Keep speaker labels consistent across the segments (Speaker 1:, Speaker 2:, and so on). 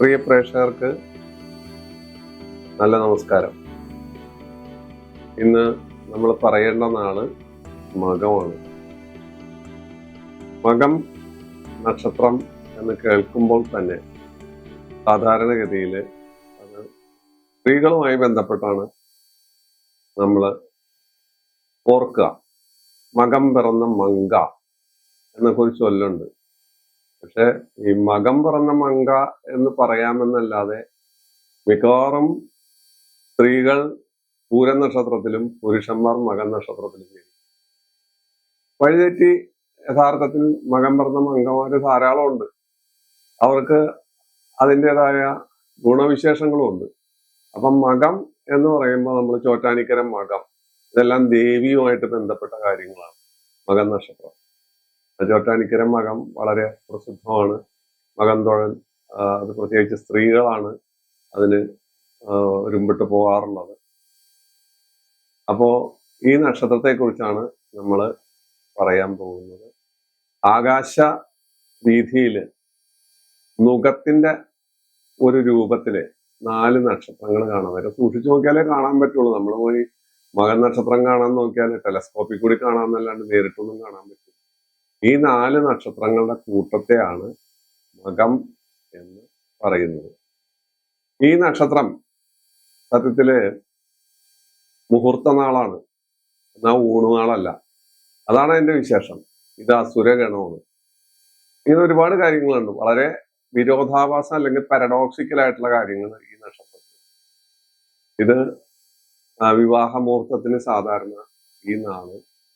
Speaker 1: പ്രിയ പ്രേക്ഷകർക്ക് നല്ല നമസ്കാരം. ഇന്ന് നമ്മൾ പറയേണ്ട നാൾ മകമാണ്. മകം നക്ഷത്രം എന്ന് കേൾക്കുമ്പോൾ തന്നെ സാധാരണഗതിയിൽ അത് സ്ത്രീകളുമായി ബന്ധപ്പെട്ടാണ് നമ്മൾ ഓർക്കുക. മകം പിറന്ന മങ്ക എന്നൊക്കെ ഒരു ചൊല്ലുണ്ട്. പക്ഷെ ഈ മകം പറന്ന മങ്ക എന്ന് പറയാമെന്നല്ലാതെ മിക്കവാറും സ്ത്രീകൾ പൂര നക്ഷത്രത്തിലും പുരുഷന്മാർ മകൻ നക്ഷത്രത്തിലും ജനിക്കും വഴിതെറ്റി യഥാർത്ഥത്തിൽ മകം പറഞ്ഞ ധാരാളം ഉണ്ട് അവർക്ക് അതിന്റെതായ ഗുണവിശേഷങ്ങളും ഉണ്ട് അപ്പം മകം എന്ന് പറയുമ്പോൾ നമ്മൾ ചോറ്റാനിക്കര മകം. ഇതെല്ലാം ദേവിയുമായിട്ട് ബന്ധപ്പെട്ട കാര്യങ്ങളാണ് മകൻ നക്ഷത്രം ചോറ്റാനിക്കര മകം വളരെ പ്രസിദ്ധമാണ്. മകം തൊഴൽ അത് പ്രത്യേകിച്ച് സ്ത്രീകളാണ് അതിന് ഒരുമ്പിട്ട് പോകാറുള്ളത്. അപ്പോ ഈ നക്ഷത്രത്തെക്കുറിച്ചാണ് നമ്മൾ പറയാൻ പോകുന്നത്. ആകാശ വീതിയിൽ നുഖത്തിന്റെ ഒരു രൂപത്തിൽ നാല് നക്ഷത്രങ്ങൾ കാണാൻ പറ്റും സൂക്ഷിച്ചു നോക്കിയാലേ കാണാൻ പറ്റുള്ളൂ. നമ്മൾ പോയി മകൻ നക്ഷത്രം കാണാൻ നോക്കിയാൽ ടെലസ്കോപ്പിൽ കൂടി കാണാമെന്നല്ലാണ്ട് നേരിട്ടൊന്നും കാണാൻ പറ്റില്ല. ഈ നാല് നക്ഷത്രങ്ങളുടെ കൂട്ടത്തെയാണ് മകം എന്ന് പറയുന്നത്. ഈ നക്ഷത്രം സത്യത്തിൽ മുഹൂർത്തനാളാണ്. എന്നാ ഊണുനാളല്ല. അതാണ് അതിന്റെ വിശേഷം. ഇത് അസുരഗണമാണ്. ഇങ്ങനെ ഒരുപാട് കാര്യങ്ങളുണ്ട്. വളരെ വിരോധാഭാസം അല്ലെങ്കിൽ പാരഡോക്സിക്കൽ ആയിട്ടുള്ള കാര്യങ്ങൾ ഈ നക്ഷത്രത്തിൽ. ഇത് വിവാഹ മുഹൂർത്തത്തിന് സാധാരണ ഈ നാൾ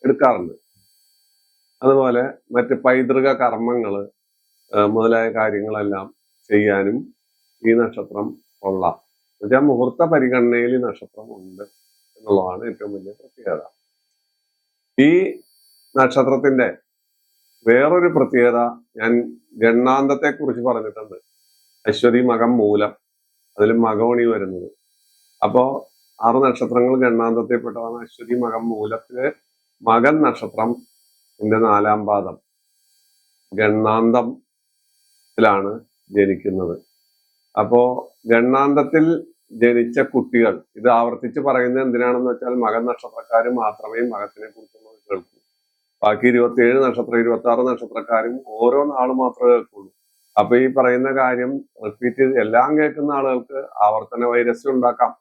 Speaker 1: എടുക്കാറുണ്ട്. അതുപോലെ മറ്റ് പൈതൃക കർമ്മങ്ങൾ മുതലായ കാര്യങ്ങളെല്ലാം ചെയ്യാനും ഈ നക്ഷത്രം കൊള്ളാം. എന്നുവെച്ചാൽ മുഹൂർത്ത പരിഗണനയിൽ ഈ നക്ഷത്രം ഉണ്ട് എന്നുള്ളതാണ് ഏറ്റവും വലിയ പ്രത്യേകത. ഈ നക്ഷത്രത്തിന്റെ വേറൊരു പ്രത്യേകത ഞാൻ ഗണ്ണാന്തത്തെ കുറിച്ച് പറഞ്ഞിട്ടുണ്ട്. അശ്വതി മകം മൂലം അതിൽ മകോണി വരുന്നത്. അപ്പോ ആറ് നക്ഷത്രങ്ങൾ ഗണ്ണാന്തത്തെപ്പെട്ടതാണ് അശ്വതി മകം മൂലത്തിലെ മകൻ നക്ഷത്രം ഇതിന്റെ നാലാം പാദം. ഗണ്ണാന്തത്തിലാണ് ജനിക്കുന്നത്. അപ്പോ ഗണ്ണാന്തത്തിൽ ജനിച്ച കുട്ടികൾ ഇത് ആവർത്തിച്ച് പറയുന്നത് എന്തിനാണെന്ന് വെച്ചാൽ മകൻ നക്ഷത്രക്കാർ മാത്രമേ മകത്തിനെ കുറിച്ചുള്ളത് കേൾക്കൂ. ബാക്കി ഇരുപത്തിയേഴ് നക്ഷത്രം ഇരുപത്തി ആറ് നക്ഷത്രക്കാരും ഓരോ നാളും മാത്രമേ കേൾക്കുള്ളൂ. അപ്പൊ ഈ പറയുന്ന കാര്യം റിപ്പീറ്റ് എല്ലാം കേൾക്കുന്ന ആളുകൾക്ക് ആവർത്തന വൈരസ്യം ഉണ്ടാക്കാം.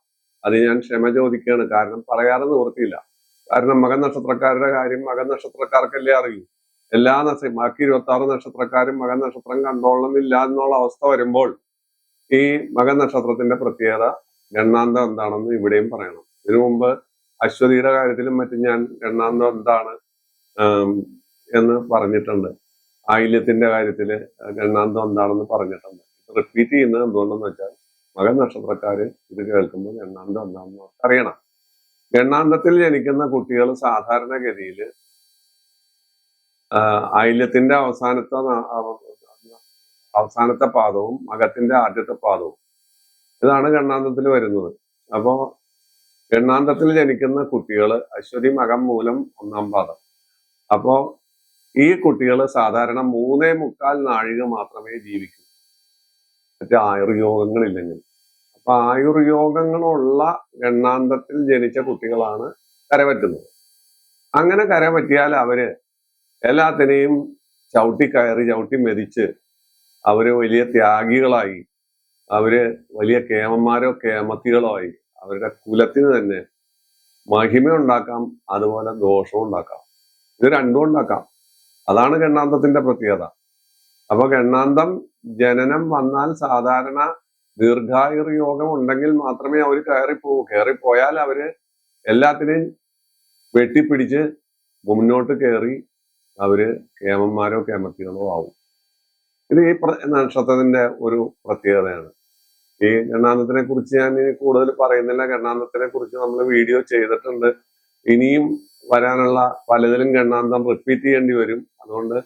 Speaker 1: അത് ഞാൻ ക്ഷമ ചോദിക്കുകയാണ്. കാരണം പറയാതെ നിവൃത്തിയില്ല. കാരണം മകൻ നക്ഷത്രക്കാരുടെ കാര്യം മകൻ നക്ഷത്രക്കാർക്കല്ലേ അറിയൂ. എല്ലാ നക്ഷ ബാക്കി ഇരുപത്തി ആറ് നക്ഷത്രക്കാരും മകൻ നക്ഷത്രം കണ്ടോളണമില്ല എന്നുള്ള അവസ്ഥ വരുമ്പോൾ ഈ മകൻ നക്ഷത്രത്തിന്റെ പ്രത്യേകത ഗണ്ണാന്തം എന്താണെന്ന് ഇവിടെയും പറയണം. ഇതിനു മുമ്പ് അശ്വതിയുടെ കാര്യത്തിലും മറ്റും ഞാൻ ഗണ്ണാന്തം എന്താണ് എന്ന് പറഞ്ഞിട്ടുണ്ട്. ആയില്യത്തിന്റെ കാര്യത്തിൽ ഗണ്ണാന്തം എന്താണെന്ന് പറഞ്ഞിട്ടുണ്ട്. റിപ്പീറ്റ് ചെയ്യുന്നത് എന്തുകൊണ്ടെന്ന് വെച്ചാൽ മകൻ നക്ഷത്രക്കാര് ഇത് കേൾക്കുമ്പോൾ ഗണ്ണാന്തം എന്താണെന്ന് അറിയണം. ഗണ്ണാന്തത്തിൽ ജനിക്കുന്ന കുട്ടികൾ സാധാരണഗതിയിൽ ഐല്യത്തിന്റെ അവസാനത്തെ അവസാനത്തെ പാദവും മകത്തിന്റെ ആദ്യത്തെ പാദവും. ഇതാണ് ഗണ്ണാന്തത്തിൽ വരുന്നത്. അപ്പോ ഗണ്ണാന്തത്തിൽ ജനിക്കുന്ന കുട്ടികൾ അശ്വതി മകം മൂലം ഒന്നാം പാദം. അപ്പോ ഈ കുട്ടികൾ സാധാരണ മൂന്നേ മുക്കാൽ നാഴിക മാത്രമേ ജീവിക്കൂ. മറ്റേ ആയുർയോഗങ്ങളില്ലെങ്കിൽ. അപ്പൊ ആയുർയോഗങ്ങളുള്ള ഗണ്ണാന്തത്തിൽ ജനിച്ച കുട്ടികളാണ് കരപറ്റുന്നത്. അങ്ങനെ കരപറ്റിയാൽ അവർ എല്ലാത്തിനെയും ചവിട്ടി കയറി ചവിട്ടി മെതിച്ച് അവർ വലിയ ത്യാഗികളായി. അവർ വലിയ കേമന്മാരോ കേമത്തികളോ ആയി. അവരുടെ കുലത്തിന് തന്നെ മഹിമ ഉണ്ടാക്കാം അതുപോലെ ദോഷവും ഉണ്ടാക്കാം. ഇത് രണ്ടും ഉണ്ടാക്കാം. അതാണ് ഗണ്ണാന്തത്തിന്റെ പ്രത്യേകത. അപ്പൊ ഗണ്ണാന്തം ജനനം വന്നാൽ സാധാരണ ദീർഘായുർ യോഗം ഉണ്ടെങ്കിൽ മാത്രമേ അവർ കയറിപ്പോകൂ കയറിപ്പോയാൽ അവർ എല്ലാത്തിനെയും വെട്ടിപ്പിടിച്ച് മുന്നോട്ട് കയറി അവർ കേമന്മാരോ കേമത്തികളോ ആവും. ഇത് ഈ നക്ഷത്രത്തിന്റെ ഒരു പ്രത്യേകതയാണ്. ഈ ഗണ്ണാന്തത്തിനെ കുറിച്ച് ഞാൻ കൂടുതൽ പറയുന്നില്ല. ഗണ്ണാന്തത്തിനെ കുറിച്ച് നമ്മൾ വീഡിയോ ചെയ്തിട്ടുണ്ട്. ഇനിയും വരാനുള്ള പലതിലും ഗണ്ണാന്തം റിപ്പീറ്റ് ചെയ്യേണ്ടി വരും. അതുകൊണ്ട്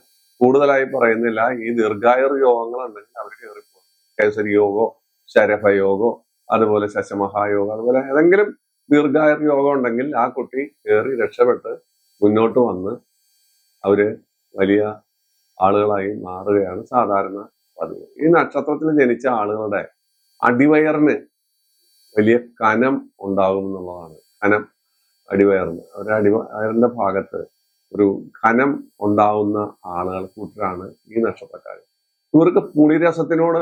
Speaker 1: കൂടുതലായി പറയുന്നില്ല. ഈ ദീർഘായുർ യോഗങ്ങളുണ്ടെങ്കിൽ അവർ കയറിപ്പോകും കേസരി യോഗോ ശരഭയോഗോ അതുപോലെ ശശമഹായോഗം അതുപോലെ ഏതെങ്കിലും ദീർഘായുർ യോഗം ഉണ്ടെങ്കിൽ ആ കുട്ടി കയറി രക്ഷപ്പെട്ട് മുന്നോട്ട് വന്ന് അവർ വലിയ ആളുകളായി മാറുകയാണ് സാധാരണ പതിവ്. ഈ നക്ഷത്രത്തിൽ ജനിച്ച ആളുകളുടെ അടിവയറിന് വലിയ കനം ഉണ്ടാകും എന്നുള്ളതാണ്. കനം അടിവയറിന്. ഒരു അടിവയറിന്റെ ഭാഗത്ത് ഒരു ഖനം ഉണ്ടാവുന്ന ആളുകൾ കൂട്ടരാണ് ഈ നക്ഷത്രക്കാർ ഇവർക്ക് പുളിരസത്തിനോട്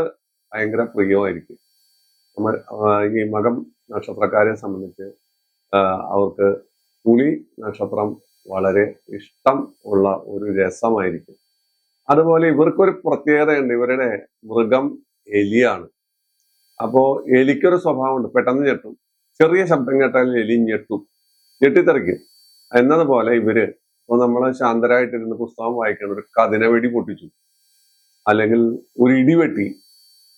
Speaker 1: ഭയങ്കര പ്രിയമായിരിക്കും. ഈ മകം നക്ഷത്രക്കാരെ സംബന്ധിച്ച് അവർക്ക് പുളി നക്ഷത്രം വളരെ ഇഷ്ടം ഉള്ള ഒരു രസമായിരിക്കും. അതുപോലെ ഇവർക്കൊരു പ്രത്യേകതയുണ്ട്. ഇവരുടെ മൃഗം എലിയാണ്. അപ്പോൾ എലിക്കൊരു സ്വഭാവമുണ്ട്. പെട്ടെന്ന് ഞെട്ടും. ചെറിയ ശബ്ദം കേട്ടാൽ എലി ഞെട്ടും. ഞെട്ടിത്തെറിക്കും. എന്നതുപോലെ ഇവർ ഇപ്പൊ നമ്മൾ ശാന്തരായിട്ടിരുന്ന് പുസ്തകം വായിക്കണം ഒരു കതിനവെടി പൊട്ടിച്ചു. അല്ലെങ്കിൽ ഒരു ഇടിവെട്ടി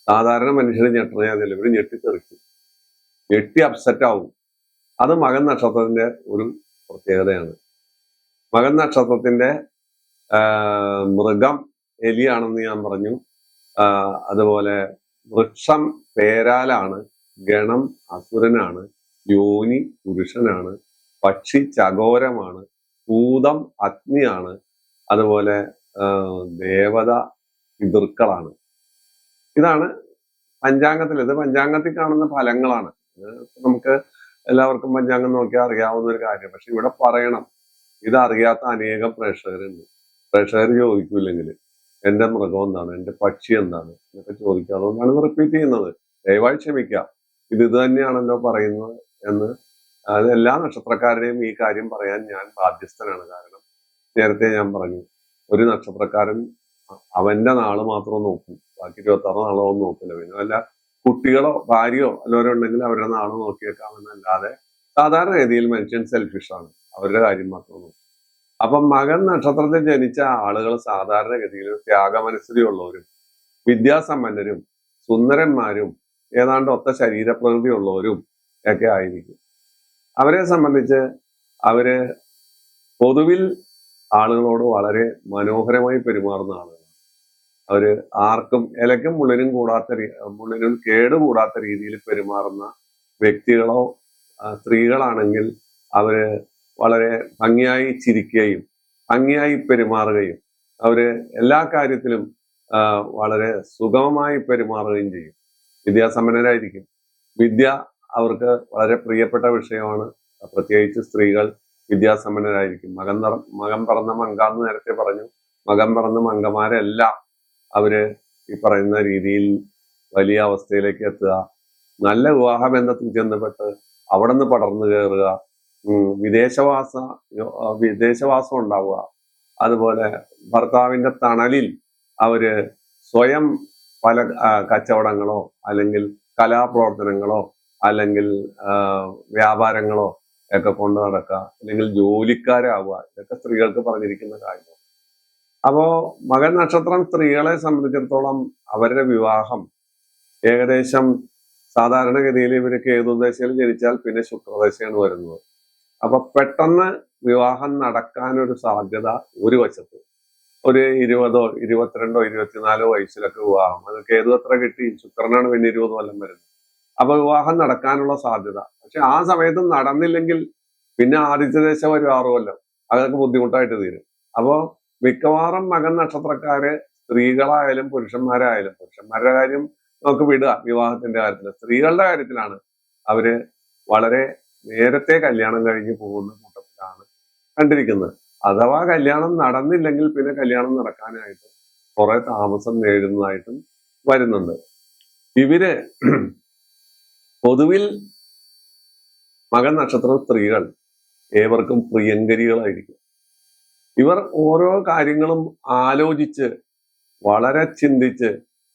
Speaker 1: സാധാരണ മനുഷ്യന് ഞെട്ടണേ ഇവർ ഞെട്ടിത്തെറിക്കും. ഞെട്ടി അപ്സെറ്റ് ആവും. അത് മകൻ നക്ഷത്രത്തിന്റെ ഒരു പ്രത്യേകതയാണ്. മകൻ നക്ഷത്രത്തിന്റെ മൃഗം എലിയാണെന്ന് ഞാൻ പറഞ്ഞു. അതുപോലെ വൃക്ഷം പേരാലാണ് ഗണം അസുരനാണ് യോനി പുരുഷനാണ് പക്ഷി ചകോരമാണ് ഭൂതം അഗ്നിയാണ് അതുപോലെ ദേവത പിതൃക്കളാണ്. ഇതാണ് പഞ്ചാംഗത്തിൽ. ഇത് പഞ്ചാംഗത്തിൽ കാണുന്ന ഫലങ്ങളാണ്. നമുക്ക് എല്ലാവർക്കും പഞ്ചാംഗം നോക്കിയാൽ അറിയാവുന്ന ഒരു കാര്യം. പക്ഷെ ഇവിടെ പറയണം ഇത് അറിയാത്ത അനേകം പ്രേക്ഷകരുണ്ട്. പ്രേക്ഷകർ ചോദിക്കൂല്ലെങ്കിൽ എന്റെ മൃഗം എന്താണ്? എന്റെ പക്ഷി എന്താണ്? എന്നൊക്കെ ചോദിക്കുക അതുകൊണ്ടാണ് ഇത് റിപ്പീറ്റ് ചെയ്യുന്നത്. ദയവായി ക്ഷമിക്കാം. ഇത് ഇത് തന്നെയാണല്ലോ പറയുന്നത് എന്ന്. അത് എല്ലാ നക്ഷത്രക്കാരുടെയും ഈ കാര്യം പറയാൻ ഞാൻ ബാധ്യസ്ഥനാണ്. കാരണം നേരത്തെ ഞാൻ പറഞ്ഞു ഒരു നക്ഷത്രക്കാരൻ അവന്റെ നാൾ മാത്രം നോക്കും. ബാക്കി ഇരുപത്തി ആറ് നാളോ ഒന്നും നോക്കില്ല. പിന്നെ വല്ല കുട്ടികളോ ഭാര്യയോ അല്ലവരോ ഉണ്ടെങ്കിൽ അവരുടെ നാൾ നോക്കിയേക്കാമെന്നല്ലാതെ സാധാരണ രീതിയിൽ മനുഷ്യൻ സെൽഫിഷ് ആണ്. അവരുടെ കാര്യം മാത്രം നോക്കും. അപ്പം മകൻ നക്ഷത്രത്തിൽ ജനിച്ച ആളുകൾ സാധാരണഗതിയിൽ ത്യാഗമനസ്ഥിതിയുള്ളവരും വിദ്യാസമ്പന്നരും സുന്ദരന്മാരും ഏതാണ്ട് ഒത്ത ശരീരപ്രകൃതി ഉള്ളവരും ഒക്കെ ആയിരിക്കും. അവരെ സംബന്ധിച്ച് അവർ പൊതുവിൽ ആളുകളോട് വളരെ മനോഹരമായി പെരുമാറുന്ന ആളുകളാണ് അവർ ആർക്കും ഇലക്കും മുള്ളിനും കൂടാത്ത മുള്ളിനും കേട് കൂടാത്ത രീതിയിൽ പെരുമാറുന്ന വ്യക്തികളോ സ്ത്രീകളാണെങ്കിൽ അവർ വളരെ ഭംഗിയായി ചിരിക്കുകയും ഭംഗിയായി പെരുമാറുകയും അവർ എല്ലാ കാര്യത്തിലും വളരെ സുഗമമായി പെരുമാറുകയും ചെയ്യും. വിദ്യാസമ്പന്നരായിരിക്കും വിദ്യ അവർക്ക് വളരെ പ്രിയപ്പെട്ട വിഷയമാണ്. പ്രത്യേകിച്ച് സ്ത്രീകൾ വിദ്യാസമ്പന്നരായിരിക്കും മകൻ മകൻ പറന്ന മങ്ക എന്ന് നേരത്തെ പറഞ്ഞു. മകൻ പറന്ന മങ്കമാരെല്ലാം അവർ ഈ പറയുന്ന രീതിയിൽ വലിയ അവസ്ഥയിലേക്ക് എത്തുക. നല്ല വിവാഹ ബന്ധത്തിൽ ചെന്നപ്പെട്ട് അവിടെ നിന്ന് പടർന്നു കയറുക വിദേശവാസ വിദേശവാസം ഉണ്ടാവുക. അതുപോലെ ഭർത്താവിന്റെ തണലിൽ അവർ സ്വയം പല കച്ചവടങ്ങളോ അല്ലെങ്കിൽ കലാപ്രവർത്തനങ്ങളോ അല്ലെങ്കിൽ വ്യാപാരങ്ങളോ ഒക്കെ കൊണ്ടു നടക്കുക. അല്ലെങ്കിൽ ജോലിക്കാരാവുക. ഇതൊക്കെ സ്ത്രീകൾക്ക് പറഞ്ഞിരിക്കുന്ന കാര്യം അപ്പോ മകൻ നക്ഷത്രം സ്ത്രീകളെ സംബന്ധിച്ചിടത്തോളം അവരുടെ വിവാഹം ഏകദേശം സാധാരണഗതിയിൽ ഇവർ ഏതുദ്ദേശയിൽ ജനിച്ചാൽ പിന്നെ ശുക്രദശയാണ് വരുന്നത്. അപ്പൊ പെട്ടെന്ന് വിവാഹം നടക്കാനൊരു സാധ്യത ഒരു വശത്ത്. ഒരു ഇരുപതോ ഇരുപത്തിരണ്ടോ ഇരുപത്തിനാലോ വയസ്സിലൊക്കെ വിവാഹം. അത് കേതു എത്ര കിട്ടി? ശുക്രനാണ് പിന്നെ ഇരുപത് കൊല്ലം വരുന്നത്. അപ്പൊ വിവാഹം നടക്കാനുള്ള സാധ്യത. പക്ഷെ ആ സമയത്ത് നടന്നില്ലെങ്കിൽ പിന്നെ ആദിത്യദേശം ഒരു ആറു കൊല്ലം. അതൊക്കെ ബുദ്ധിമുട്ടായിട്ട് തീരും. അപ്പോ മിക്കവാറും മകൻ നക്ഷത്രക്കാര് സ്ത്രീകളായാലും പുരുഷന്മാരായാലും പുരുഷന്മാരുടെ കാര്യം നമുക്ക് വിടുക വിവാഹത്തിന്റെ കാര്യത്തിൽ സ്ത്രീകളുടെ കാര്യത്തിലാണ് അവർ വളരെ നേരത്തെ കല്യാണം കഴിഞ്ഞ് പോകുന്ന കൂട്ടത്തിലാണ് കണ്ടിരിക്കുന്നത്. അഥവാ കല്യാണം നടന്നില്ലെങ്കിൽ പിന്നെ കല്യാണം നടക്കാനായിട്ട് കുറെ താമസം നേരിടുന്നതായിട്ടും വരുന്നുണ്ട്. ഇവർ പൊതുവിൽ മകൻ നക്ഷത്രം സ്ത്രീകൾ. ഏവർക്കും പ്രിയങ്കരികളായിരിക്കും. ഇവർ ഓരോ കാര്യങ്ങളും ആലോചിച്ച് വളരെ ചിന്തിച്ച്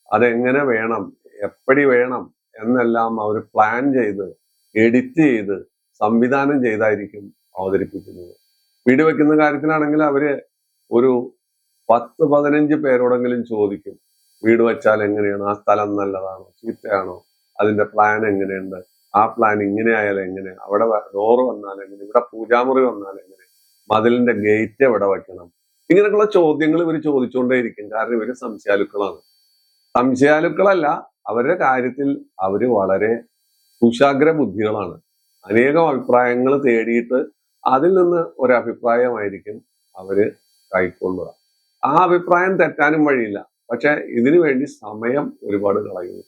Speaker 1: അതെങ്ങനെ വേണം എപ്പടി വേണം എന്നെല്ലാം അവർ പ്ലാൻ ചെയ്ത് എഡിറ്റ് ചെയ്ത് സംവിധാനം ചെയ്തായിരിക്കും അവതരിപ്പിക്കുന്നത്. വീട് വെക്കുന്ന കാര്യത്തിലാണെങ്കിൽ അവർ ഒരു പത്ത് പതിനഞ്ച് പേരോടെങ്കിലും ചോദിക്കും വീട് വെച്ചാൽ എങ്ങനെയാണ് ആ സ്ഥലം നല്ലതാണോ ചീത്തയാണോ അതിന്റെ പ്ലാൻ എങ്ങനെയുണ്ട് ആ പ്ലാൻ ഇങ്ങനെ ആയാൽ എങ്ങനെ അവിടെ ഡോറ് വന്നാൽ എങ്ങനെ ഇവിടെ പൂജാമുറി വന്നാൽ എങ്ങനെ മതിലിന്റെ ഗേറ്റ് എവിടെ വെക്കണം ഇങ്ങനെയൊക്കെയുള്ള ചോദ്യങ്ങൾ ഇവർ ചോദിച്ചുകൊണ്ടേയിരിക്കും കാരണം ഇവർ സംശയാലുക്കളാണ്. സംശയാലുക്കളല്ല അവരുടെ കാര്യത്തിൽ അവർ വളരെ കുശാഗ്ര ബുദ്ധികളാണ് അനേകം അഭിപ്രായങ്ങൾ തേടിയിട്ട് അതിൽ നിന്ന് ഒരഭിപ്രായമായിരിക്കും അവർ കൈക്കൊള്ളുക. ആ അഭിപ്രായം തെറ്റാനും വഴിയില്ല. പക്ഷെ ഇതിനു വേണ്ടി സമയം ഒരുപാട് കളയുന്നു.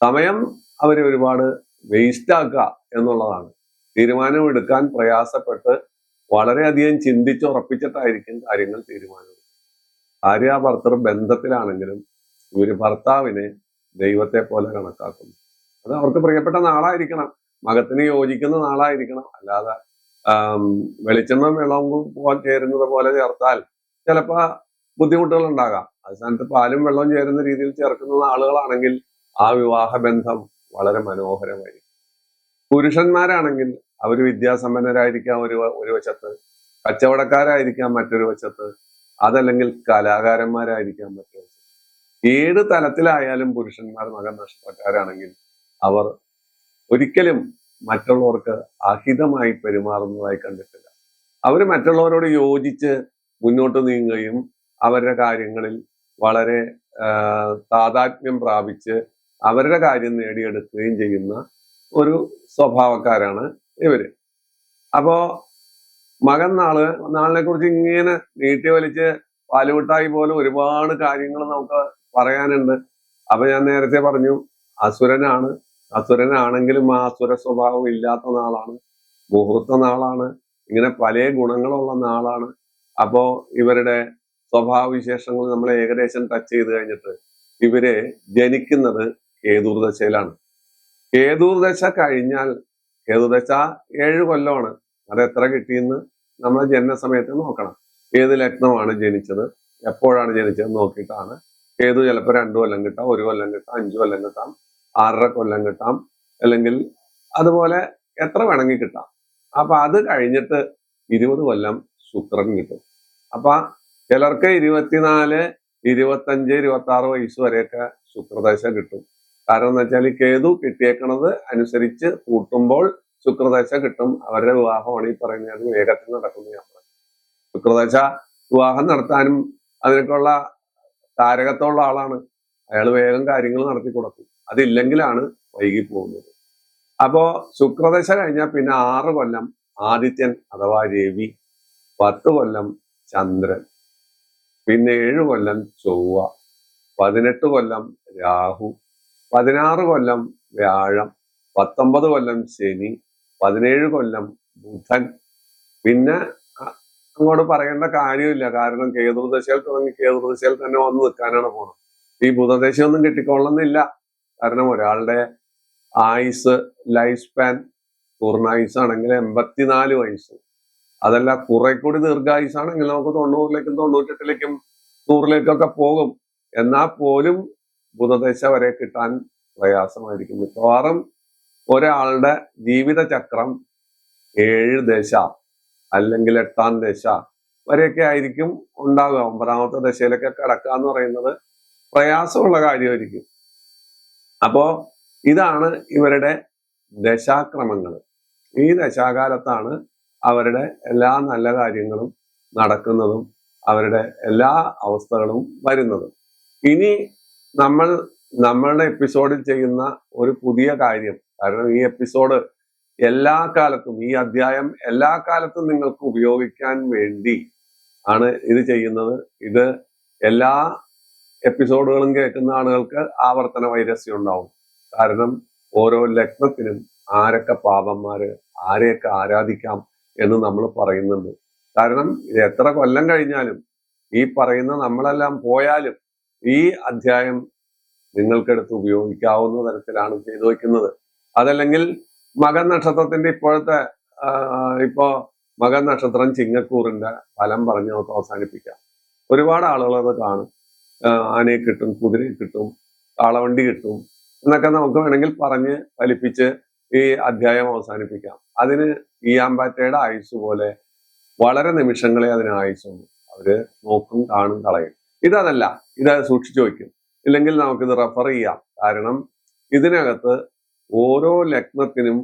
Speaker 1: സമയം അവരെ ഒരുപാട് വേസ്റ്റ് ആക്കുക എന്നുള്ളതാണ്. തീരുമാനം എടുക്കാൻ പ്രയാസപ്പെട്ട് വളരെയധികം ചിന്തിച്ച് ഉറപ്പിച്ചിട്ടായിരിക്കും കാര്യങ്ങൾ തീരുമാനം. ഭാര്യ ഭർത്തൃ ബന്ധത്തിലാണെങ്കിലും ഇവർ ഭർത്താവിനെ ദൈവത്തെ പോലെ കണക്കാക്കുന്നു. അത് അവർക്ക് പ്രിയപ്പെട്ട നാളായിരിക്കണം. മകത്തിന് യോജിക്കുന്ന നാളായിരിക്കണം. അല്ലാതെ വെളിച്ചെണ്ണ വെള്ളവും പോകാൻ ചേരുന്നത് പോലെ ചേർത്താൽ ചിലപ്പോ ബുദ്ധിമുട്ടുകൾ ഉണ്ടാകാം അവസാനത്ത് പാലും വെള്ളവും ചേരുന്ന രീതിയിൽ ചേർക്കുന്ന ആളുകളാണെങ്കിൽ ആ വിവാഹ ബന്ധം വളരെ മനോഹരമായിരിക്കും. പുരുഷന്മാരാണെങ്കിൽ അവർ വിദ്യാസമ്പന്നരായിരിക്കാം ഒരു ഒരു വശത്ത്. കച്ചവടക്കാരായിരിക്കാം മറ്റൊരു വശത്ത്. അതല്ലെങ്കിൽ കലാകാരന്മാരായിരിക്കാം മറ്റൊരു വശത്ത്. ഏത് തലത്തിലായാലും പുരുഷന്മാർ മകൻ നഷ്ടപ്പെട്ടവരാണെങ്കിൽ അവർ ഒരിക്കലും മറ്റുള്ളവർക്ക് അഹിതമായി പെരുമാറുന്നതായി കണ്ടിട്ടില്ല. അവർ മറ്റുള്ളവരോട് യോജിച്ച് മുന്നോട്ട് നീങ്ങുകയും അവരുടെ കാര്യങ്ങളിൽ വളരെ താതാത്മ്യം പ്രാപിച്ച് അവരുടെ കാര്യം നേടിയെടുക്കുകയും ചെയ്യുന്ന ഒരു സ്വഭാവക്കാരാണ് ഇവർ. അപ്പോ മകൻ നാൾ നാളിനെ കുറിച്ച് ഇങ്ങനെ നീട്ടി വലിച്ച് പാലുവിട്ടായി പോലെ ഒരുപാട് കാര്യങ്ങൾ നമുക്ക് പറയാനുണ്ട്. അപ്പൊ ഞാൻ നേരത്തെ പറഞ്ഞു അസുരനാണ്. അസുരനാണെങ്കിലും ആ അസുര സ്വഭാവം ഇല്ലാത്ത നാളാണ്. മുഹൂർത്ത നാളാണ്. ഇങ്ങനെ പല ഗുണങ്ങളുള്ള നാളാണ്. അപ്പോ ഇവരുടെ സ്വഭാവ വിശേഷങ്ങൾ നമ്മൾ ഏകദേശം ടച്ച് ചെയ്ത് കഴിഞ്ഞിട്ട് ഇവരെ ജനിക്കുന്നത് കേതുർദശയിലാണ്. കേതുർദശ കഴിഞ്ഞാൽ കേതുദശ ഏഴ് കൊല്ലമാണ്. അത് എത്ര കിട്ടിയെന്ന് നമ്മൾ ജനന സമയത്ത് നോക്കണം. ഏത് ലഗ്നമാണ് ജനിച്ചത്? എപ്പോഴാണ് ജനിച്ചത് നോക്കിയിട്ടാണ്. ഏത് ചിലപ്പോൾ രണ്ടു കൊല്ലം കിട്ടാം ഒരു കൊല്ലം കിട്ടാം അഞ്ചു കൊല്ലം കിട്ടാം ആറര കൊല്ലം കിട്ടാം അല്ലെങ്കിൽ അതുപോലെ എത്ര വേണമെങ്കിൽ കിട്ടാം. അപ്പൊ അത് കഴിഞ്ഞിട്ട് ഇരുപത് കൊല്ലം ശുക്രൻ കിട്ടും. അപ്പൊ ചിലർക്ക് ഇരുപത്തിനാല് ഇരുപത്തഞ്ച് ഇരുപത്തി ആറ് വയസ്സ് വരെയൊക്കെ ശുക്രദശ കിട്ടും. കാരണം എന്ന് വെച്ചാൽ കേതു കിട്ടിയേക്കണത് അനുസരിച്ച് കൂട്ടുമ്പോൾ ശുക്രദശ കിട്ടും. അവരുടെ വിവാഹമാണ് ഈ പറയുന്നത്. വേഗത്തിൽ നടക്കുന്ന യാത്ര ശുക്രദശ വിവാഹം നടത്താനും അതിനൊക്കെയുള്ള താരകത്തുള്ള ആളാണ്. അയാൾ വേഗം കാര്യങ്ങൾ നടത്തി കൊടുക്കും. അതില്ലെങ്കിലാണ് വൈകി പോകുന്നത്. അപ്പോ ശുക്രദശ കഴിഞ്ഞാൽ പിന്നെ ആറ് കൊല്ലം ആദിത്യൻ അഥവാ രവി പത്ത് കൊല്ലം ചന്ദ്രൻ പിന്നെ ഏഴ് കൊല്ലം ചൊവ്വ പതിനെട്ട് കൊല്ലം രാഹു പതിനാറ് കൊല്ലം വ്യാഴം പത്തൊമ്പത് കൊല്ലം ശനി പതിനേഴ് കൊല്ലം ബുധൻ. പിന്നെ അങ്ങോട്ട് പറയേണ്ട കാര്യമില്ല. കാരണം കേതുർദശയിൽ തുടങ്ങി കേതുർദശയിൽ തന്നെ വന്ന് നിൽക്കാനാണ് പോണത്. ഈ ബുധദശയൊന്നും കിട്ടിക്കൊള്ളുന്നില്ല. കാരണം ഒരാളുടെ ആയുസ് ലൈഫ് സ്പാൻ പൂർണായുസ് ആണെങ്കിൽ എൺപത്തിനാല് വയസ്സ്. അതല്ല കുറെ കൂടി ദീർഘായുസാണെങ്കിൽ നമുക്ക് തൊണ്ണൂറിലേക്കും തൊണ്ണൂറ്റെട്ടിലേക്കും നൂറിലേക്കൊക്കെ പോകും. എന്നാൽ പോലും ബുധദശ വരെ കിട്ടാൻ പ്രയാസമായിരിക്കും. മിക്കവാറും ഒരാളുടെ ജീവിതചക്രം ഏഴ് ദശ അല്ലെങ്കിൽ എട്ടാം ദശ വരെയൊക്കെ ആയിരിക്കും ഉണ്ടാവുക. ഒമ്പതാമത്തെ ദശയിലൊക്കെ കിടക്കുക എന്ന് പറയുന്നത് പ്രയാസമുള്ള കാര്യമായിരിക്കും. അപ്പോ ഇതാണ് ഇവരുടെ ദശാക്രമങ്ങൾ. ഈ ദശാകാലത്താണ് അവരുടെ എല്ലാ നല്ല കാര്യങ്ങളും നടക്കുന്നതും അവരുടെ എല്ലാ അവസ്ഥകളും വരുന്നതും. ഇനി നമ്മൾ നമ്മളുടെ എപ്പിസോഡിൽ ചെയ്യുന്ന ഒരു പുതിയ കാര്യം കാരണം ഈ എപ്പിസോഡ് എല്ലാ കാലത്തും ഈ അധ്യായം എല്ലാ കാലത്തും നിങ്ങൾക്ക് ഉപയോഗിക്കാൻ വേണ്ടി ആണ് ഇത് ചെയ്യുന്നത്. ഇത് എല്ലാ എപ്പിസോഡുകളും കേൾക്കുന്ന ആളുകൾക്ക് ആവർത്തന വൈരസ്യം ഉണ്ടാവും. കാരണം ഓരോ ലഗ്നത്തിനും ആരൊക്കെ പാപന്മാര് ആരെയൊക്കെ ആരാധിക്കാം എന്ന് നമ്മൾ പറയുന്നുണ്ട്. കാരണം ഇത് എത്ര കൊല്ലം കഴിഞ്ഞാലും ഈ പറയുന്ന നമ്മളെല്ലാം പോയാലും ഈ അധ്യായം നിങ്ങൾക്കെടുത്ത് ഉപയോഗിക്കാവുന്ന തരത്തിലാണ് ചെയ്തു വയ്ക്കുന്നത് അതല്ലെങ്കിൽ മകൻ നക്ഷത്രത്തിന്റെ ഇപ്പോഴത്തെ ഇപ്പോ മകൻ നക്ഷത്രം ചിങ്ങക്കൂറിന്റെ ഫലം പറഞ്ഞു നമുക്ക് അവസാനിപ്പിക്കാം. ഒരുപാട് ആളുകൾ അത് കാണും. ആനയെ കിട്ടും കുതിരയെ കിട്ടും കാളവണ്ടി കിട്ടും എന്നൊക്കെ നമുക്ക് വേണമെങ്കിൽ പറഞ്ഞ് ഫലിപ്പിച്ച് ഈ അധ്യായം അവസാനിപ്പിക്കാം. അതിന് ഈ ആമ്പാറ്റയുടെ ആയുസ് പോലെ വളരെ നിമിഷങ്ങളെ അതിന് ആയുസുള്ളൂ അവർ നോക്കും കാണും കളയും. ഇതതല്ല ഇത് സൂക്ഷിച്ചു വയ്ക്കും. ഇല്ലെങ്കിൽ നമുക്കിത് റെഫർ ചെയ്യാം. കാരണം ഇതിനകത്ത് ഓരോ ലഗ്നത്തിനും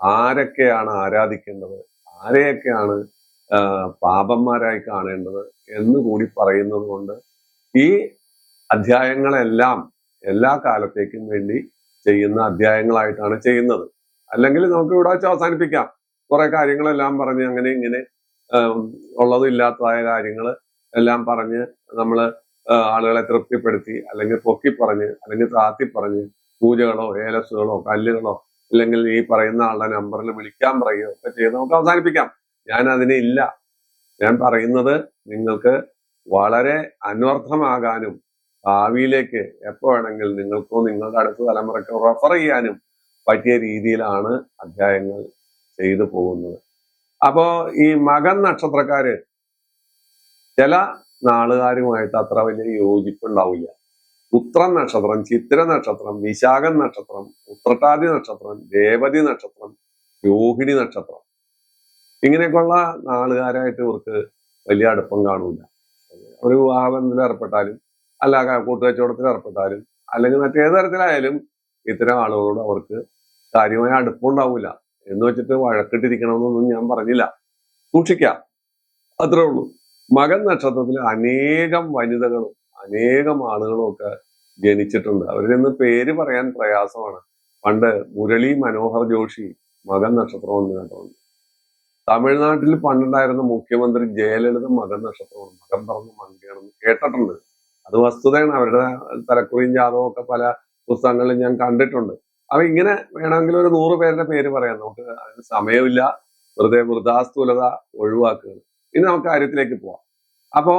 Speaker 1: ആരൊക്കെയാണ് ആരാധിക്കേണ്ടത്? ആരെയൊക്കെയാണ് പാപന്മാരായി കാണേണ്ടത് എന്ന് കൂടി പറയുന്നത് കൊണ്ട് ഈ അധ്യായങ്ങളെല്ലാം എല്ലാ കാലത്തേക്കും വേണ്ടി ചെയ്യുന്ന അധ്യായങ്ങളായിട്ടാണ് ചെയ്യുന്നത്. അല്ലെങ്കിൽ നമുക്ക് ഇവിടെ വെച്ച് അവസാനിപ്പിക്കാം. കുറെ കാര്യങ്ങളെല്ലാം പറഞ്ഞ് അങ്ങനെ ഇങ്ങനെ ഉള്ളതും ഇല്ലാത്തതായ കാര്യങ്ങൾ എല്ലാം പറഞ്ഞ് നമ്മൾ ആളുകളെ തൃപ്തിപ്പെടുത്തി അല്ലെങ്കിൽ പൊക്കി പറഞ്ഞ് അല്ലെങ്കിൽ താത്തി പറഞ്ഞ് പൂജകളോ ഏലസുകളോ കല്ലുകളോ അല്ലെങ്കിൽ ഈ പറയുന്ന ആളുടെ നമ്പറിൽ വിളിക്കാൻ പറയുകയോ ഒക്കെ ചെയ്ത് നമുക്ക് അവസാനിപ്പിക്കാം. ഞാൻ അതിനെ ഇല്ല. ഞാൻ പറയുന്നത് നിങ്ങൾക്ക് വളരെ അന്വർത്ഥമാകാനും ഭാവിയിലേക്ക് എപ്പോ വേണമെങ്കിൽ നിങ്ങൾക്കോ നിങ്ങളുടെ അടുത്ത തലമുറക്കോ റെഫർ ചെയ്യാനും പറ്റിയ രീതിയിലാണ് അധ്യായങ്ങൾ ചെയ്തു പോകുന്നത്. അപ്പോ ഈ മകൻ നക്ഷത്രക്കാര് ചില നാളുകാരുമായിട്ട് അത്ര വലിയ യോജിപ്പുണ്ടാവില്ല ഉത്രം നക്ഷത്രം ചിത്ര നക്ഷത്രം വിശാഖൻ നക്ഷത്രം ഉത്രട്ടാതി നക്ഷത്രം രേവതി നക്ഷത്രം രോഹിണി നക്ഷത്രം. ഇങ്ങനെയൊക്കെയുള്ള നാളുകാരായിട്ട് ഇവർക്ക് വലിയ അടുപ്പം കാണൂല. ഒരു വിവാഹബന്ധത്തിൽ ഏർപ്പെട്ടാലും അല്ല കൂട്ടുകച്ചവടത്തിൽ ഏർപ്പെട്ടാലും അല്ലെങ്കിൽ മറ്റേത് തരത്തിലായാലും ഇത്തരം ആളുകളോട് അവർക്ക് കാര്യമായ അടുപ്പം ഉണ്ടാവില്ല. എന്ന് വെച്ചിട്ട് വഴക്കിട്ടിരിക്കണമെന്നൊന്നും ഞാൻ പറഞ്ഞില്ല. സൂക്ഷിക്കാം. അത്രേ ഉള്ളൂ. മകൻ നക്ഷത്രത്തിൽ അനേകം വനിതകളും അനേകം ആളുകളും ഒക്കെ ജനിച്ചിട്ടുണ്ട്. അവരിൽ നിന്ന് പേര് പറയാൻ പ്രയാസമാണ്. പണ്ട് മുരളി മനോഹർ ജോഷി മകൻ നക്ഷത്രം എന്ന് കേട്ടുണ്ട് തമിഴ്നാട്ടിൽ പണ്ടുണ്ടായിരുന്ന മുഖ്യമന്ത്രി ജയലളിത മകൻ നക്ഷത്രമാണ് മകൻ പറഞ്ഞ മന്ത്രിയാണെന്ന് കേട്ടിട്ടുണ്ട്. അത് വസ്തുതയാണ്. അവരുടെ തലക്കുറിയും ജാതവും ഒക്കെ പല പുസ്തകങ്ങളിലും ഞാൻ കണ്ടിട്ടുണ്ട്. അപ്പൊ ഇങ്ങനെ വേണമെങ്കിൽ ഒരു നൂറ് പേരുടെ പേര് പറയാം. നമുക്ക് അതിന് സമയമില്ല. വെറുതെ വൃതാസ്ഥൂലത ഒഴിവാക്കുക ഇനി നമുക്ക് കാര്യത്തിലേക്ക് പോവാം. അപ്പോ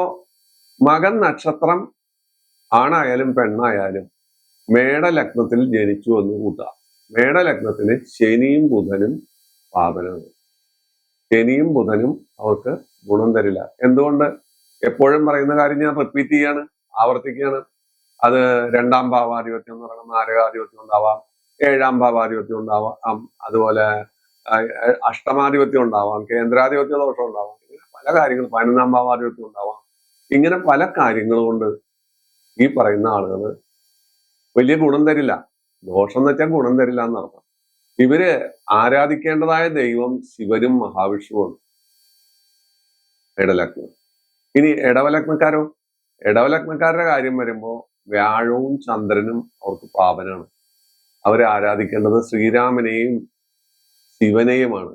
Speaker 1: മകൻ നക്ഷത്രം ആണായാലും പെണ്ണായാലും മേടലഗ്നത്തിൽ ജനിച്ചു എന്ന് കൂട്ടുക. മേടലഗ്നത്തിന് ശനിയും ബുധനും പാപനമാണ് ശനിയും ബുധനും അവർക്ക് ഗുണം തരില്ല. എന്തുകൊണ്ട്? എപ്പോഴും പറയുന്ന കാര്യം ഞാൻ റിപ്പീറ്റ് ചെയ്യാണ് ആവർത്തിക്കുകയാണ്. അത് രണ്ടാം ഭാവാധിപത്യം എന്ന് പറയുന്ന നാരകാധിപത്യം ഉണ്ടാവാം ഏഴാം ഭാവാധിപത്യം ഉണ്ടാവാം അതുപോലെ അഷ്ടമാധിപത്യം ഉണ്ടാവാം കേന്ദ്രാധിപത്യ ദോഷം ഉണ്ടാവാം. പല കാര്യങ്ങൾ പതിനൊന്നാം ഭാവാധിപത്യം ഉണ്ടാവാം. ഇങ്ങനെ പല കാര്യങ്ങൾ കൊണ്ട് ഈ പറയുന്ന ആളുകൾ വലിയ ഗുണം തരില്ല. ദോഷം എന്ന് വെച്ചാൽ ഗുണം തരില്ല എന്നർത്ഥം. ഇവർ ആരാധിക്കേണ്ടതായ ദൈവം ശിവനും മഹാവിഷ്ണുവാണ് ഇടലഗ്നം ഇനി ഇടവലഗ്നക്കാരോ ഇടവലഗ്നക്കാരുടെ കാര്യം വരുമ്പോൾ വ്യാഴവും ചന്ദ്രനും അവർക്ക് പാപനാണ്. അവരെ ആരാധിക്കേണ്ടത് ശ്രീരാമനെയും ശിവനെയുമാണ്.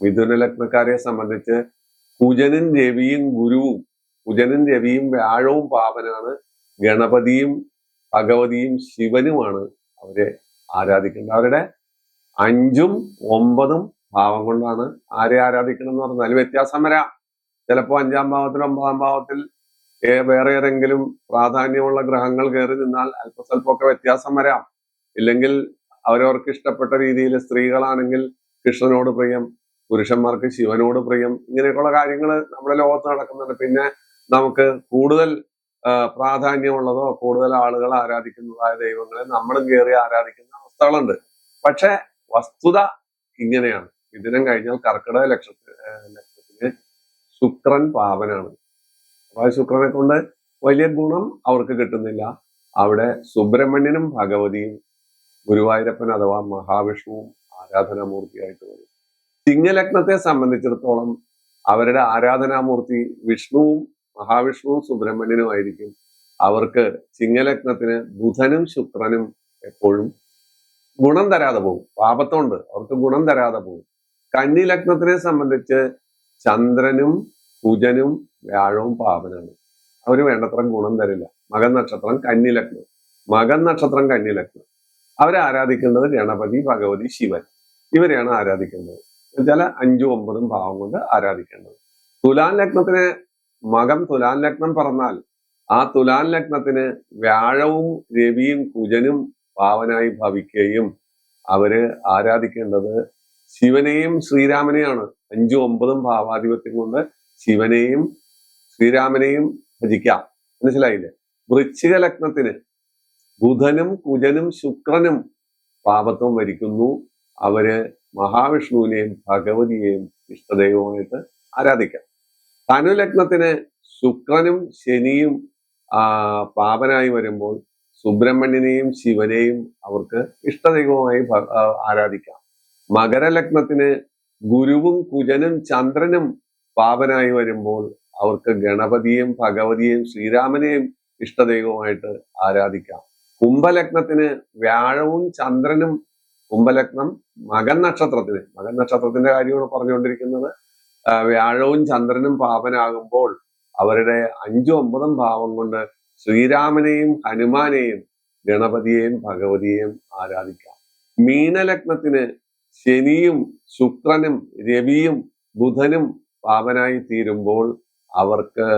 Speaker 1: മിഥുന ലഗ്നക്കാരെ സംബന്ധിച്ച് കുജനും രവിയും ഗുരുവും കുജനും രവിയും വ്യാഴവും പാപനാണ് ഗണപതിയും ഭഗവതിയും ശിവനുമാണ് അവരെ ആരാധിക്കേണ്ടത്. അവരുടെ അഞ്ചും ഒമ്പതും ഭാവം കൊണ്ടാണ് ആരെ ആരാധിക്കണം എന്ന് പറഞ്ഞാൽ വ്യത്യാസം വരാം. ചിലപ്പോൾ അഞ്ചാം ഭാവത്തിൽ ഒമ്പതാം ഭാവത്തിൽ വേറെ ഏതെങ്കിലും പ്രാധാന്യമുള്ള ഗ്രഹങ്ങൾ കയറി നിന്നാൽ അല്പസ്വല്പമൊക്കെ വ്യത്യാസം വരാം. ഇല്ലെങ്കിൽ അവരവർക്ക് ഇഷ്ടപ്പെട്ട രീതിയിൽ സ്ത്രീകളാണെങ്കിൽ കൃഷ്ണനോട് പ്രിയം പുരുഷന്മാർക്ക് ശിവനോട് പ്രിയം. ഇങ്ങനെയൊക്കെയുള്ള കാര്യങ്ങൾ നമ്മുടെ ലോകത്ത് നടക്കുന്നുണ്ട്. പിന്നെ നമുക്ക് കൂടുതൽ പ്രാധാന്യമുള്ളതോ കൂടുതൽ ആളുകൾ ആരാധിക്കുന്നതായ ദൈവങ്ങളെ നമ്മളും കയറി ആരാധിക്കുന്ന അവസ്ഥകളുണ്ട്. പക്ഷെ വസ്തുത ഇങ്ങനെയാണ്. ഇതിനും കഴിഞ്ഞാൽ കർക്കിടക ലക്ഷത്തി ലക്ഷത്തിന് ശുക്രൻ പാവനാണ്. അപ്പൊ ശുക്രനെ കൊണ്ട് വലിയ ഗുണം അവർക്ക് കിട്ടുന്നില്ല. അവിടെ സുബ്രഹ്മണ്യനും ഭഗവതിയും ഗുരുവായൂരപ്പൻ അഥവാ മഹാവിഷ്ണുവും ആരാധനാമൂർത്തിയായിട്ട് വരും. ചിങ്ങലഗ്നത്തെ സംബന്ധിച്ചിടത്തോളം അവരുടെ ആരാധനാമൂർത്തി വിഷ്ണുവും മഹാവിഷ്ണുവും സുബ്രഹ്മണ്യനുമായിരിക്കും അവർക്ക് ചിങ്ങലഗ്നത്തിന് ബുധനും ശുക്രനും എപ്പോഴും ഗുണം തരാതെ പോകും. പാപത്തോണ്ട് അവർക്ക് ഗുണം തരാതെ പോകും. കന്നി ലഗ്നത്തിനെ സംബന്ധിച്ച് ചന്ദ്രനും കുജനും വ്യാഴവും പാപനാണ് അവർ വേണ്ടത്ര ഗുണം തരില്ല. മകൻ നക്ഷത്രം കന്നി ലഗ്നം മകൻ നക്ഷത്രം കന്നി ലഗ്നം അവരെ ആരാധിക്കേണ്ടത് ഗണപതി ഭഗവതി ശിവൻ. ഇവരെയാണ് ആരാധിക്കേണ്ടത് എന്നുവെച്ചാൽ അഞ്ചും ഒമ്പതും ഭാവം കൊണ്ട് ആരാധിക്കേണ്ടത്. തുലാൻ ലഗ്നത്തിന് മകം തുലാൻ ലഗ്നം പറഞ്ഞാൽ ആ തുലാൻ ലഗ്നത്തിന് വ്യാഴവും രവിയും കുജനും പാവനായി ഭവിക്കുകയും അവർ ആരാധിക്കേണ്ടത് ശിവനെയും ശ്രീരാമനെയാണ്. അഞ്ചും ഒമ്പതും ഭാവാധിപത്യം കൊണ്ട് ശിവനെയും ശ്രീരാമനെയും ഭജിക്കാം. മനസ്സിലായില്ലേ? വൃശ്ചിക ലഗ്നത്തിന് ബുധനും കുജനും ശുക്രനും പാപത്വം വരിക്കുന്നു. അവർ മഹാവിഷ്ണുവിനെയും ഭഗവതിയെയും ഇഷ്ടദൈവമായിട്ട് ആരാധിക്കാം. ധനുലഗ്നത്തിന് ശുക്രനും ശനിയും പാപനായി വരുമ്പോൾ സുബ്രഹ്മണ്യനെയും ശിവനെയും അവർക്ക് ഇഷ്ടദൈവമായി ആരാധിക്കാം. മകരലഗ്നത്തിന് ഗുരുവും കുജനും ചന്ദ്രനും പാപനായി വരുമ്പോൾ അവർക്ക് ഗണപതിയും ഭഗവതിയെയും ശ്രീരാമനെയും ഇഷ്ടദൈവമായിട്ട് ആരാധിക്കാം. കുംഭലഗ്നത്തിന് വ്യാഴവും ചന്ദ്രനും കുംഭലഗ്നം മകൻ നക്ഷത്രത്തിന്. മകൻ നക്ഷത്രത്തിന്റെ കാര്യമാണ് പറഞ്ഞുകൊണ്ടിരിക്കുന്നത്. വ്യാഴവും ചന്ദ്രനും പാപനാകുമ്പോൾ അവരുടെ അഞ്ചും ഒമ്പതും ഭാവം കൊണ്ട് ശ്രീരാമനെയും ഹനുമാനെയും ഗണപതിയെയും ഭഗവതിയെയും ആരാധിക്കാം. മീനലഗ്നത്തിന് ശനിയും ശുക്രനും രവിയും ബുധനും പാപനായി തീരുമ്പോൾ അവർക്ക്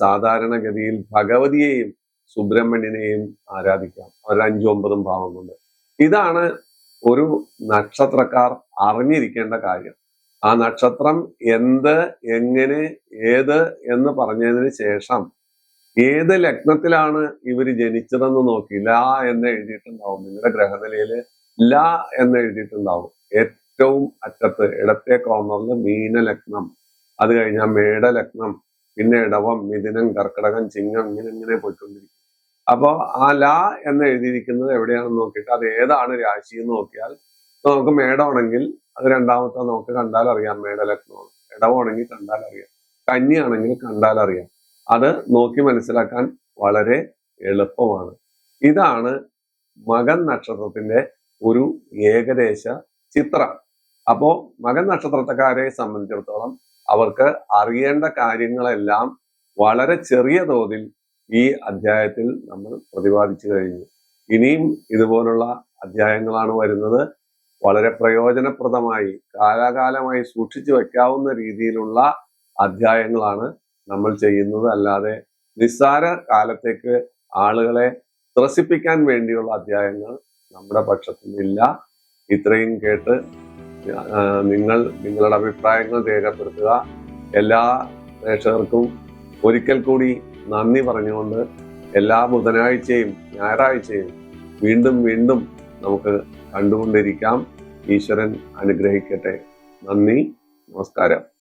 Speaker 1: സാധാരണഗതിയിൽ ഭഗവതിയെയും സുബ്രഹ്മണ്യനെയും ആരാധിക്കാം. അവരുടെ അഞ്ചും ഒമ്പതും ഭാവം കൊണ്ട്. ഇതാണ് ഒരു നക്ഷത്രക്കാർ അറിഞ്ഞിരിക്കേണ്ട കാര്യം. ആ നക്ഷത്രം എന്ത് എങ്ങനെ ഏത് എന്ന് പറഞ്ഞതിന് ശേഷം ഏത് ലഗ്നത്തിലാണ് ഇവർ ജനിച്ചതെന്ന് നോക്കി ലാ എന്ന് എഴുതിയിട്ടുണ്ടാവും. നിങ്ങളുടെ ഗ്രഹനിലയിൽ ല എന്ന് എഴുതിയിട്ടുണ്ടാവും. ഏറ്റവും അറ്റത്ത് ഇടത്തെ കോർണറിൽ മീനലഗ്നം അത് കഴിഞ്ഞാൽ മേടലഗ്നം. പിന്നെ ഇടവം മിഥുനം കർക്കിടകം ചിങ്ങം ഇങ്ങനെ ഇങ്ങനെ പോയിക്കൊണ്ടിരിക്കും. അപ്പോ ആ ലാ എന്ന് എഴുതിയിരിക്കുന്നത് എവിടെയാണെന്ന് നോക്കിയിട്ട് അത് ഏതാണ് രാശി എന്ന് നോക്കിയാൽ നമുക്ക് മേടമാണെങ്കിൽ അത് രണ്ടാമത്തെ നമുക്ക് കണ്ടാൽ അറിയാം മേടലഗ്നമാണ് ഇടവാണെങ്കിൽ കണ്ടാൽ അറിയാം കന്നിയാണെങ്കിൽ കണ്ടാൽ അറിയാം. അത് നോക്കി മനസ്സിലാക്കാൻ വളരെ എളുപ്പമാണ്. ഇതാണ് മകൻ നക്ഷത്രത്തിന്റെ ഒരു ഏകദേശ ചിത്രം. അപ്പോ മകൻ നക്ഷത്രക്കാരെ സംബന്ധിച്ചിടത്തോളം അവർക്ക് അറിയേണ്ട കാര്യങ്ങളെല്ലാം വളരെ ചെറിയ തോതിൽ ഈ അധ്യായത്തിൽ നമ്മൾ പ്രതിപാദിച്ചു കഴിഞ്ഞു. ഇനിയും ഇതുപോലുള്ള അധ്യായങ്ങളാണ് വരുന്നത്. വളരെ പ്രയോജനപ്രദമായി കാലാകാലമായി സൂക്ഷിച്ചു വെക്കാവുന്ന രീതിയിലുള്ള അധ്യായങ്ങളാണ് നമ്മൾ ചെയ്യുന്നത്. അല്ലാതെ നിസ്സാര കാലത്തേക്ക് ആളുകളെ ത്രസിപ്പിക്കാൻ വേണ്ടിയുള്ള അധ്യായങ്ങൾ നമ്മുടെ പക്ഷത്തിലില്ല ഇത്രയും കേട്ട് നിങ്ങൾ നിങ്ങളുടെ അഭിപ്രായങ്ങൾ രേഖപ്പെടുത്തുക. എല്ലാ പ്രേക്ഷകർക്കും ഒരിക്കൽ കൂടി നന്ദി പറഞ്ഞുകൊണ്ട് എല്ലാ ബുധനാഴ്ചയും ഞായറാഴ്ചയും വീണ്ടും വീണ്ടും നമുക്ക് കണ്ടുകൊണ്ടിരിക്കാം. ഈശ്വരൻ അനുഗ്രഹിക്കട്ടെ. നന്ദി. നമസ്കാരം.